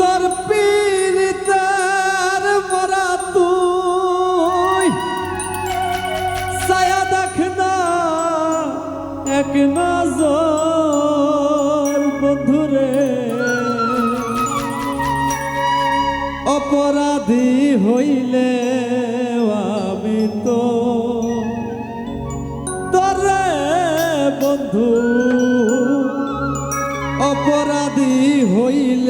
তোর পীড়িতের মরা তুই। ছায়া দেখ না, এক নজর বন্ধুরে। অপরাধী হইলে আমি তো তরে বন্ধু। অপরাধী হইলে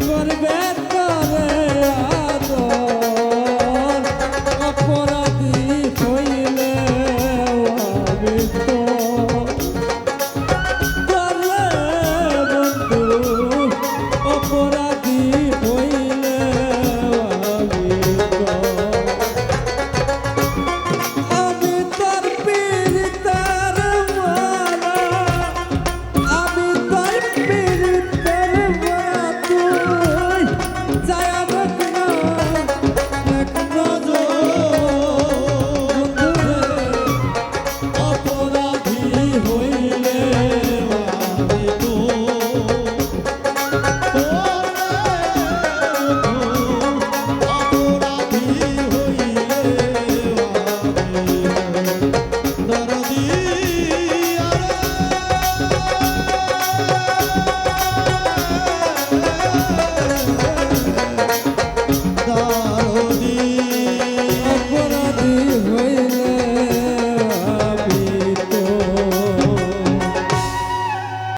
করবে